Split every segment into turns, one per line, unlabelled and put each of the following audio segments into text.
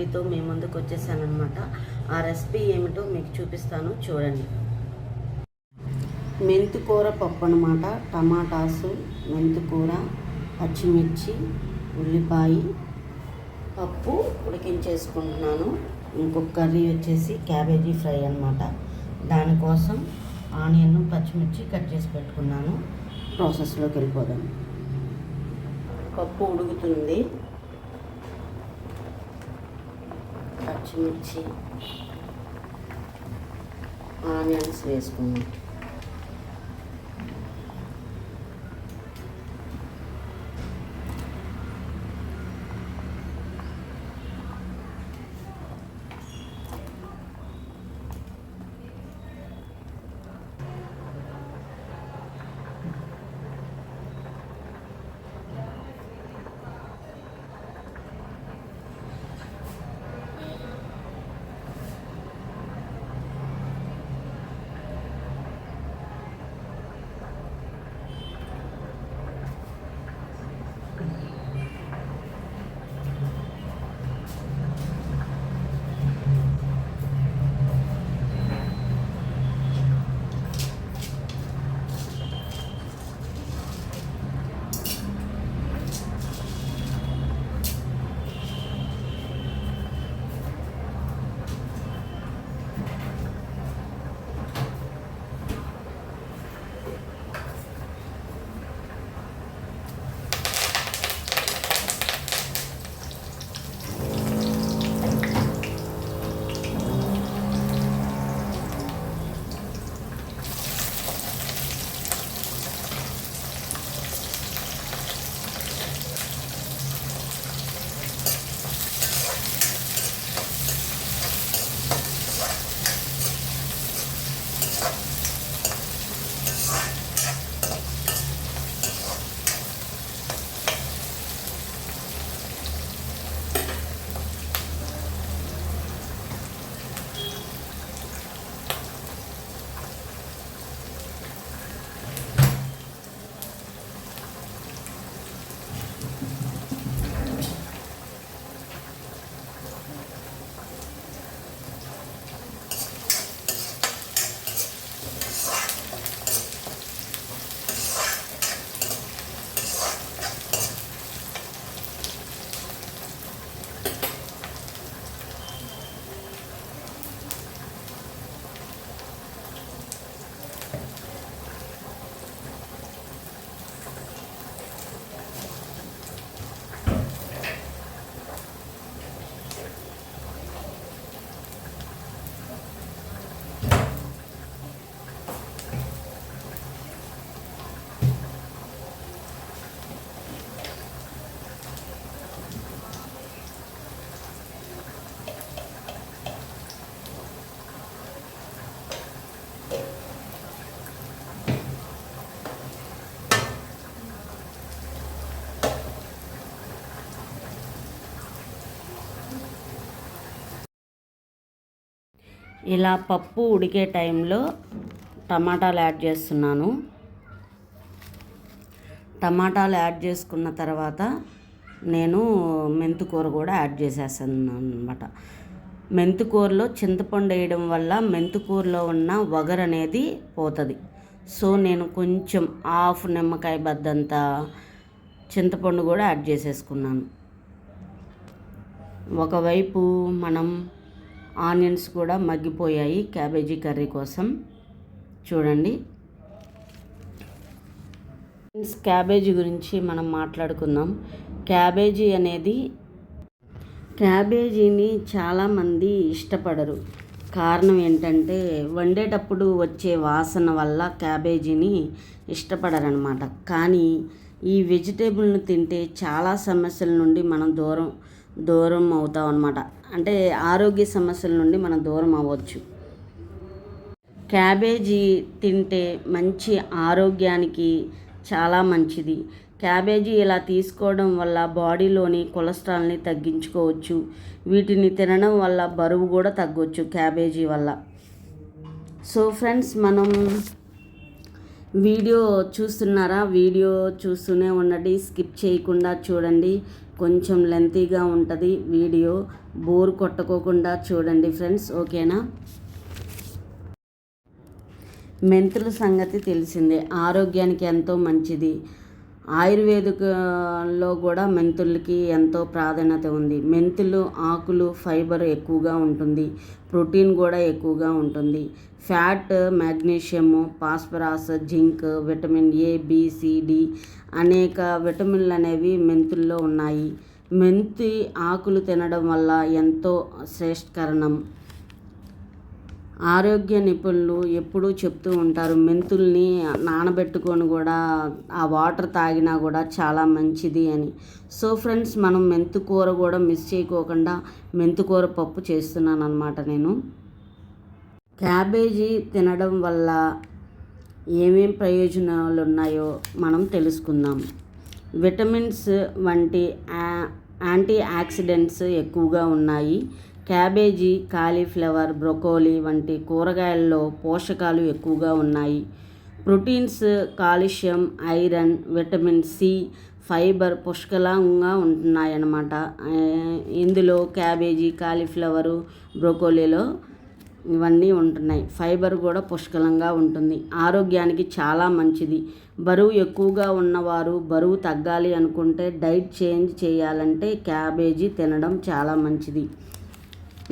రెసిపీతో మీ ముందుకు వచ్చేసానమాట ఆ రెసిపీ ఏమిటో మీకు చూపిస్తాను. చూడండి. మెంతికూర పప్పు అనమాట టమాటాసు మెంతికూర పచ్చిమిర్చి ఉల్లిపాయ పప్పు ఉడికించేసుకుంటున్నాను. ఇంకొక కర్రీ వచ్చేసి క్యాబేజీ ఫ్రై అనమాట దానికోసం ఆనియన్ పచ్చిమిర్చి కట్ చేసి పెట్టుకున్నాను. ప్రాసెస్లోకి వెళ్ళిపోదాం. పప్పు ఉడుకుతుంది. పచ్చిమిర్చి ఆనియన్స్ వేసుకున్నాం. ఇలా పప్పు ఉడికే టైంలో టమాటాలు యాడ్ చేస్తున్నాను. టమాటాలు యాడ్ చేసుకున్న తర్వాత నేను మెంతికూర కూడా యాడ్ చేసేస్తున్నాను అనమాట మెంతికూరలో చింతపండు వేయడం వల్ల మెంతికూరలో ఉన్న వగర్ అనేది పోతుంది. సో నేను కొంచెం హాఫ్ నిమ్మకాయ బద్దంత చింతపండు కూడా యాడ్ చేసేసుకున్నాను. ఒకవైపు మనం ఆనియన్స్ కూడా మగ్గిపోయాయి క్యాబేజీ కర్రీ కోసం. చూడండి. క్యాబేజీ గురించి మనం మాట్లాడుకుందాం. క్యాబేజీ అనేది క్యాబేజీని చాలామంది ఇష్టపడరు. కారణం ఏంటంటే వండేటప్పుడు వచ్చే వాసన వల్ల క్యాబేజీని ఇష్టపడరనమాట. కానీ ఈ వెజిటేబుల్ని తింటే చాలా సమస్యల నుండి మనం దూరం దూరం అవుతాం అనమాట అంటే ఆరోగ్య సమస్యల నుండి మనం దూరం అవ్వచ్చు. క్యాబేజీ తింటే మంచి ఆరోగ్యానికి చాలా మంచిది. క్యాబేజీ ఇలా తీసుకోవడం వల్ల బాడీలోని కొలెస్ట్రాల్ని తగ్గించుకోవచ్చు. వీటిని తినడం వల్ల బరువు కూడా తగ్గొచ్చు క్యాబేజీ వల్ల. సో ఫ్రెండ్స్ మనం వీడియో చూస్తున్నారా? వీడియో చూస్తూనే ఉండండి స్కిప్ చేయకుండా చూడండి. కొంచెం లెంతీగా ఉంటుంది వీడియో. బోర్ కొట్టుకోకుండా చూడండి ఫ్రెండ్స్ ఓకేనా? మెంతుల సంగతి తెలిసిందే. ఆరోగ్యానికి ఎంతో మంచిది. ఆయుర్వేదికలో కూడా మెంతులకి ఎంతో ప్రాధాన్యత ఉంది. మెంతులు ఆకులు ఫైబర్ ఎక్కువగా ఉంటుంది. ప్రోటీన్ కూడా ఎక్కువగా ఉంటుంది. Fat magnesium phosphorus zinc vitamin A BCD అనేక విటమిన్లు అనేవి మెంతుల్లో ఉన్నాయి. మెంతి ఆకులు తినడం వల్ల ఎంతో శ్రేష్ఠకరణం ఆరోగ్య నిపుణులు ఎప్పుడూ చెప్తూ ఉంటారు మెంతుల్ని నానబెట్టుకొని కూడా ఆ వాటర్ తాగినా కూడా చాలా మంచిది అని. సో ఫ్రెండ్స్ మనం మెంతుకూర కూడా మిస్ చేయకోకుండా మెంతుకూర పప్పు చేస్తున్నాను అనమాట నేను. క్యాబేజీ తినడం వల్ల ఏమేం ప్రయోజనాలు ఉన్నాయో మనం తెలుసుకుందాం. విటమిన్స్ వంటి యాంటీ ఆక్సిడెంట్స్ ఎక్కువగా ఉన్నాయి. క్యాబేజీ కాలీఫ్లవర్ బ్రొకోలీ వంటి కూరగాయల్లో పోషకాలు ఎక్కువగా ఉన్నాయి. Proteins calcium iron vitamin C fibre పుష్కలంగా ఉంటున్నాయన్నమాట. ఇందులో క్యాబేజీ కాలీఫ్లవరు బ్రొకోలీలో ఇవన్నీ ఉంటున్నాయి. ఫైబర్ కూడా పుష్కలంగా ఉంటుంది. ఆరోగ్యానికి చాలా మంచిది. బరువు ఎక్కువగా ఉన్నవారు బరువు తగ్గాలి అనుకుంటే డైట్ చేంజ్ చేయాలంటే క్యాబేజీ తినడం చాలా మంచిది.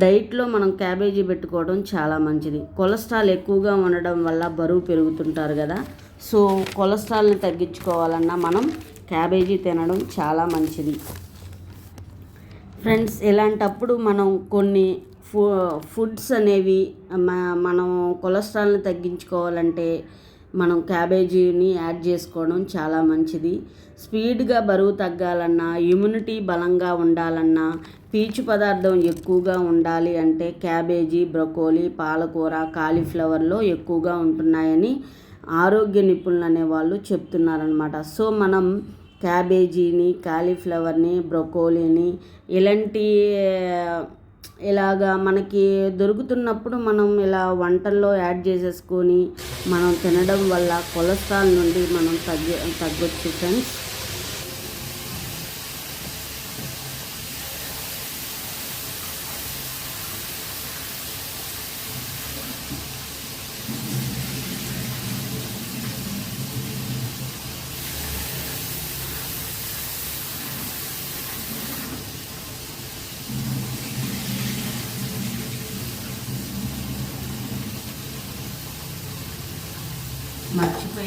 డైట్లో మనం క్యాబేజీ పెట్టుకోవడం చాలా మంచిది. కొలెస్ట్రాల్ ఎక్కువగా ఉండడం వల్ల బరువు పెరుగుతుంటారు కదా. సో కొలెస్ట్రాల్ని తగ్గించుకోవాలన్నా మనం క్యాబేజీ తినడం చాలా మంచిది. ఫ్రెండ్స్ ఇలాంటప్పుడు మనం కొన్ని ఫు ఫుడ్స్ అనేవి మనం కొలెస్ట్రాల్ని తగ్గించుకోవాలంటే మనం క్యాబేజీని యాడ్ చేసుకోవడం చాలా మంచిది. స్పీడ్గా బరువు తగ్గాలన్నా ఇమ్యూనిటీ బలంగా ఉండాలన్నా పీచు పదార్థం ఎక్కువగా ఉండాలి అంటే క్యాబేజీ బ్రొకోలీ పాలకూర కాలీఫ్లవర్లో ఎక్కువగా ఉంటున్నాయని ఆరోగ్య నిపుణులు అనేవాళ్ళు చెప్తున్నారనమాట సో మనం క్యాబేజీని కాలీఫ్లవర్ని బ్రొకోలీని ఇలాంటి ఇలాగా మనకి దొరుకుతున్నప్పుడు మనం ఇలా వంటల్లో యాడ్ చేసేసుకొని మనం తినడం వల్ల కొలెస్ట్రాల్ నుండి మనం తగ్గి తగ్గొచ్చు ఫ్రెండ్స్.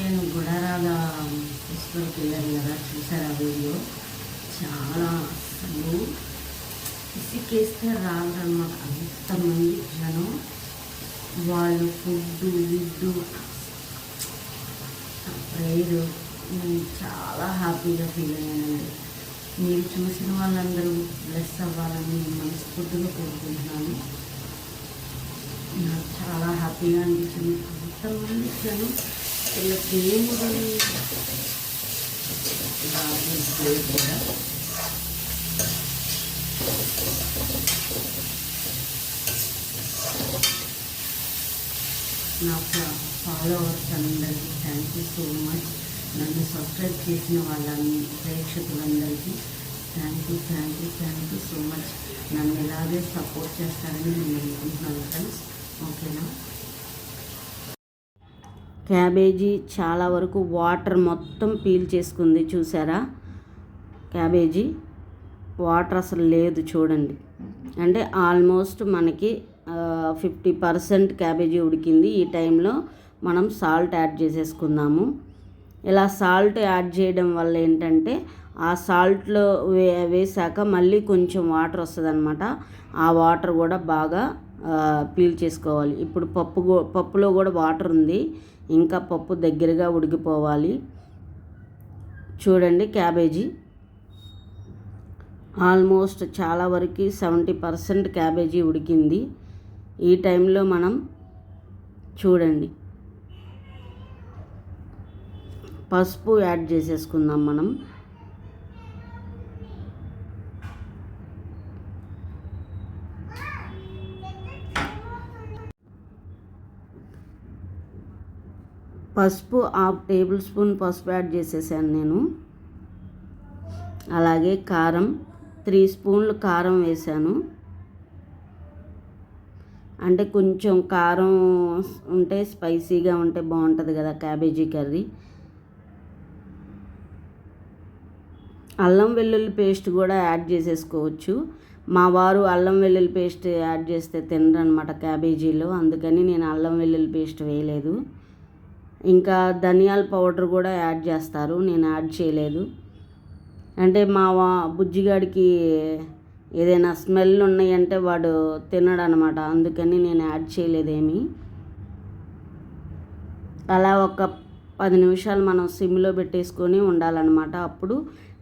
నేను గుడారాల ఫెస్టివల్కి వెళ్ళాను కదా చూసారు ఆ వీడియో. చాలా అసలు ఇసుకేస్తే రాదన్నమాట అంతమంది జనం వాళ్ళు ఫుడ్ విడ్డు ప్రేయర్ నేను చాలా హ్యాపీగా ఫీల్ అయ్యానండి. మీరు చూసిన వాళ్ళందరూ బ్లెస్ అవ్వాలని మనస్ఫూర్తిగా కోరుకుంటున్నాను. నాకు చాలా హ్యాపీగా అనిపించింది. అంతమంది జనం ఇలా దేవుడు కూడా నా ఫాలోవర్స్ అందరికీ థ్యాంక్ యూ సో మచ్ నన్ను సబ్స్క్రైబ్ చేసిన వాళ్ళని ప్రేక్షకులందరికీ thank you thank you thank you so much నన్ను ఇలాగే సపోర్ట్ చేస్తారని నేను అనుకుంటున్నాను ఫ్రెండ్స్ ఓకేనా క్యాబేజీ చాలా వరకు వాటర్ మొత్తం పీల్ చేసుకుంది చూసారా? క్యాబేజీ వాటర్ అసలు లేదు చూడండి. అంటే ఆల్మోస్ట్ మనకి ఫిఫ్టీ పర్సెంట్ క్యాబేజీ ఉడికింది. ఈ టైంలో మనం సాల్ట్ యాడ్ చేసేసుకుందాము. ఇలా సాల్ట్ యాడ్ చేయడం వల్ల ఏంటంటే ఆ సాల్ట్లో వే వేసాక మళ్ళీ కొంచెం వాటర్ వస్తుంది అనమాట ఆ వాటర్ కూడా బాగా పీల్ చేసుకోవాలి. ఇప్పుడు పప్పు పప్పులో కూడా వాటర్ ఉంది. ఇంకా పప్పు దగ్గరగా ఉడికిపోవాలి. చూడండి క్యాబేజీ. ఆల్మోస్ట్ చాలా వరకు సెవెంటీ పర్సెంట్ క్యాబేజీ ఉడికింది. ఈ టైంలో మనం చూడండి. పసుపు యాడ్ చేసేసుకుందాం మనం. పసుపు హాఫ్ టేబుల్ స్పూన్ పసుపు యాడ్ చేసేసాను నేను. అలాగే కారం త్రీ స్పూన్లు కారం వేసాను. అంటే కొంచెం కారం ఉంటే స్పైసీగా ఉంటే బాగుంటుంది కదా క్యాబేజీ కర్రీ. అల్లం వెల్లుల్లి పేస్ట్ కూడా యాడ్ చేసేసుకోవచ్చు. మా వారు అల్లం వెల్లుల్లి పేస్ట్ యాడ్ చేస్తే తినరు అనమాట క్యాబేజీలో. అందుకని నేను అల్లం వెల్లుల్లి పేస్ట్ వేయలేదు. ఇంకా ధనియాల పౌడర్ కూడా యాడ్ చేస్తారు. నేను యాడ్ చేయలేదు. అంటే మా వా బుజ్జిగాడికి ఏదైనా స్మెల్ ఉన్నాయంటే వాడు తినడనమాట. అందుకని నేను యాడ్ చేయలేదేమి. అలా ఒక పది నిమిషాలు మనం సిమ్లో పెట్టేసుకొని ఉండాలన్నమాట. అప్పుడు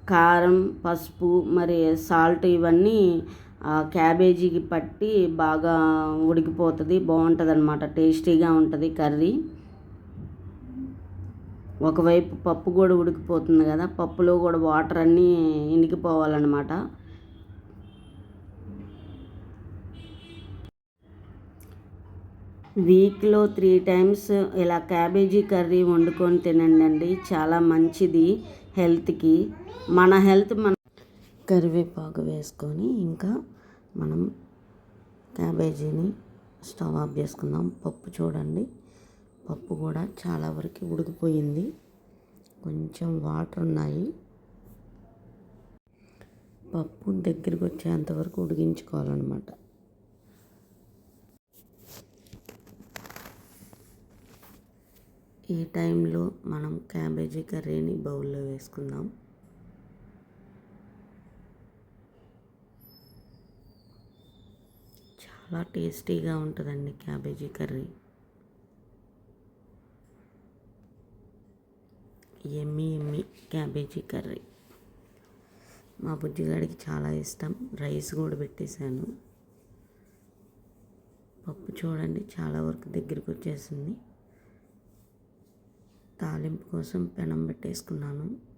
కారం పసుపు మరి సాల్ట్ ఇవన్నీ క్యాబేజీకి పట్టి బాగా ఉడికిపోతుంది బాగుంటుంది అనమాట టేస్టీగా ఉంటుంది కర్రీ. ఒకవైపు పప్పు కూడా ఉడికిపోతుంది కదా పప్పులో కూడా వాటర్ అన్నీ ఇండికిపోవాలన్నమాట వీక్లో త్రీ టైమ్స్ ఇలా క్యాబేజీ కర్రీ వండుకొని తినండి చాలా మంచిది హెల్త్కి. మన హెల్త్ మన కరివేపాకు వేసుకొని ఇంకా మనం క్యాబేజీని స్టవ్ ఆఫ్ చేసుకుందాం. పప్పు చూడండి. పప్పు కూడా చాలా వరకు ఉడికిపోయింది. కొంచెం వాటర్ ఉన్నాయి. పప్పు దగ్గరికి వచ్చేంత వరకు ఉడికించుకోవాలన్నమాట. ఈ టైంలో మనం క్యాబేజీ కర్రీని బౌల్లో వేసుకుందాం. చాలా టేస్టీగా ఉంటుందండి క్యాబేజీ కర్రీ. ఎమ్మి ఎమ్మి క్యాబేజీ కర్రీ. మా బుజ్జిగాడికి చాలా ఇష్టం. రైస్ కూడా పెట్టేశాను. పప్పు చూడండి చాలా వరకు దగ్గరికి వచ్చేసింది. తాలింపు కోసం పెనం పెట్టేసుకున్నాను.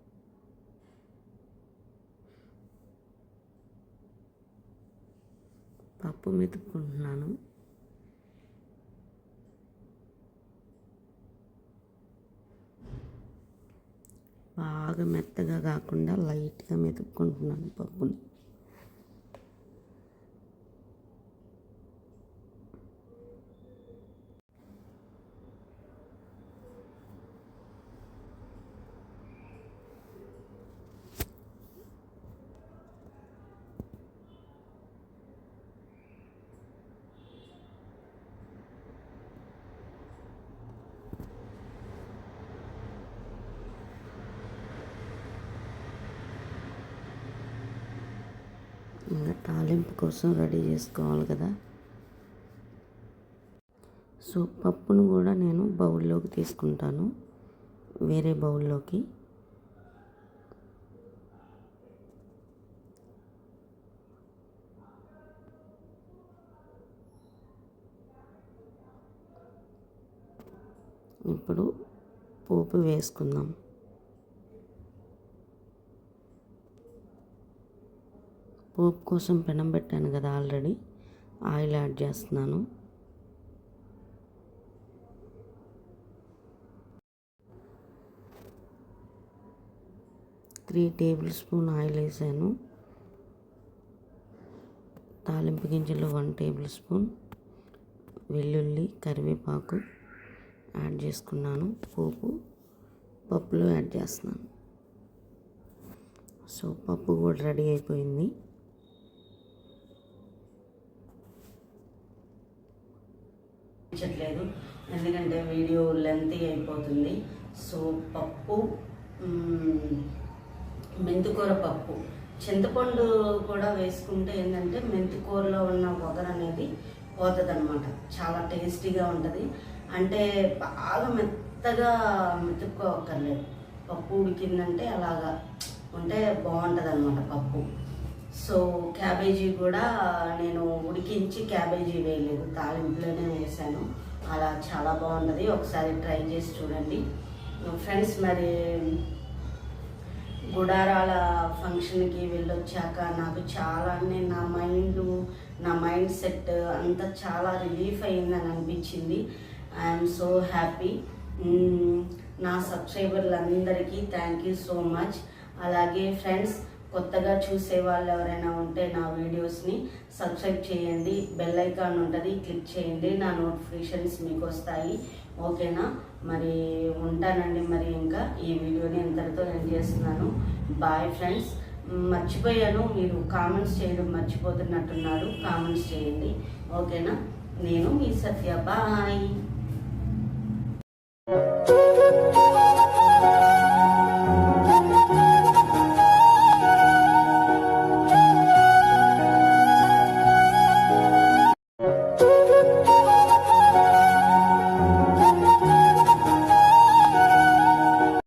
పప్పు మెతుక్కుంటున్నాను. బాగా మెత్తగా కాకుండా లైట్గా మెతుక్కుంటున్నాను పప్పుని ఇంకా తాలింపు కోసం రెడీ చేసుకోవాలి కదా. సో పప్పును కూడా నేను బౌల్లోకి తీసుకుంటాను. వేరే బౌల్లోకి. ఇప్పుడు పోపు వేసుకుందాం. పోపు కోసం పెనం పెట్టాను కదా ఆల్రెడీ. ఆయిల్ యాడ్ చేస్తున్నాను. త్రీ టేబుల్ స్పూన్ ఆయిల్ వేసాను. తాలింపు గింజలు వన్ టేబుల్ స్పూన్. వెల్లుల్లి కరివేపాకు యాడ్ చేసుకున్నాను. పోపు పప్పులో యాడ్ చేస్తున్నాను. సో పప్పు కూడా రెడీ అయిపోయింది. ఎందుకంటే వీడియో లెంత్ అయిపోతుంది. సో పప్పు మెంతికూర పప్పు. చింతపండు కూడా వేసుకుంటే ఏంటంటే మెంతికూరలో ఉన్న వగర అనేది పోతుంది అనమాట చాలా టేస్టీగా ఉంటుంది. అంటే బాగా మెత్తగా మెతుక్కోక్కర్లేదు. పప్పు ఉడికిందంటే అలాగా ఉంటే బాగుంటుంది అనమాట పప్పు. సో క్యాబేజీ కూడా నేను ఉడికించి క్యాబేజీ వేయలేదు. తాలింపులోనే వేసాను. అలా చాలా బాగున్నది ఒకసారి ట్రై చేసి చూడండి. ఫ్రెండ్స్ మరి గుడారాల ఫంక్షన్కి వెళ్ళొచ్చాక నాకు చాలా నా మైండ్ నా మైండ్ సెట్ అంతా చాలా రిలీఫ్ అయిందని అనిపించింది. I'm so happy. నా సబ్స్క్రైబర్లందరికీ థ్యాంక్ యూ సో మచ్. అలాగే ఫ్రెండ్స్ కొత్తగా చూసే వాళ్ళు ఎవరైనా ఉంటే నా వీడియోస్ని సబ్స్క్రైబ్ చేయండి. బెల్ ఐకాన్ ఉంటుంది క్లిక్ చేయండి. నా నోటిఫికేషన్స్ మీకు వస్తాయి ఓకేనా? మరి ఉంటానండి మరి ఇంకా ఈ వీడియోని ఇంతటితో ఎండ్ చేస్తున్నాను. Bye friends. మర్చిపోయాను మీరు కామెంట్స్ చేయడం మర్చిపోతున్నట్టున్నారు. కామెంట్స్ చేయండి. ఓకేనా? నేను మీ సత్య బాయ్.